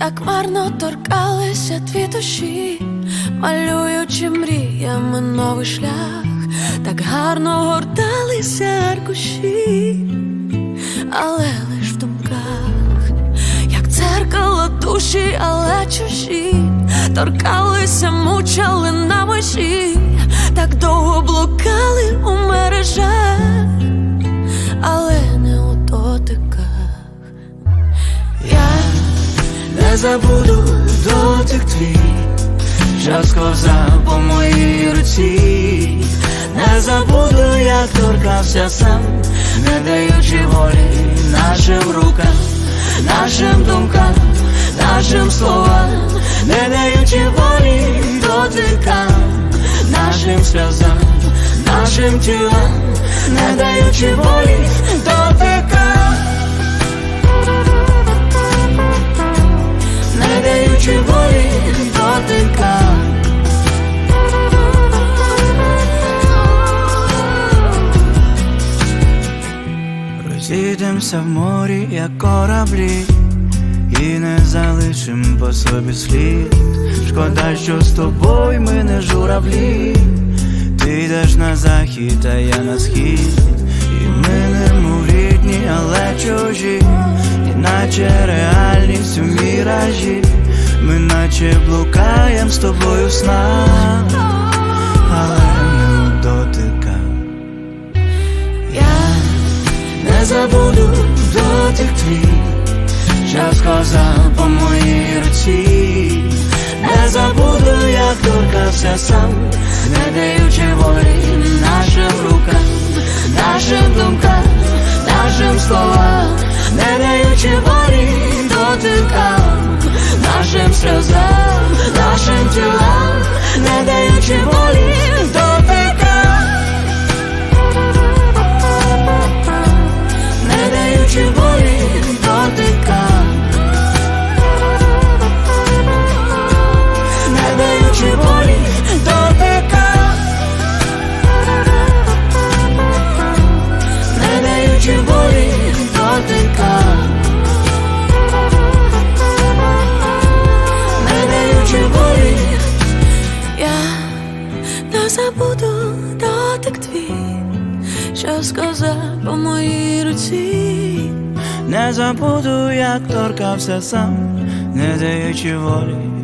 Безперервно торкалися дві душі, малюючи мріями новий шлях, так гарно горталися аркуші, але лиш в думках, як дзеркало душі, але чужі, торкалися, мучали на межі, Не забуду дотик твій, що сковзав по моїй руці, не забуду, як торкався сам, не даючи волі нашим рукам, нашим думкам, нашим словам, не даючи волі дотикам, нашим сльозам, нашим тілам, не даючи волі Розійдемося в морі, як кораблі, і не залишим по собі слід. Шкода, що з тобою ми не журавлі. Ти йдеш на захід, а я на схід. І ми не мов рідні, але чужі, іначе реальність у міражі. Ми наче блукаєм з тобою в снах, але не у дотиках. Не забуду дотик твій, що сказав по моїй руці, не забуду, як торкався сам, не даючи волі нашим рукам, нашим думкам, нашим словам, не даючи волі дотикам, нашим сльозам, нашим тілам, забуду дотик твій, що сказав по моїй руці. Не забуду, як торкався сам, не даючи волі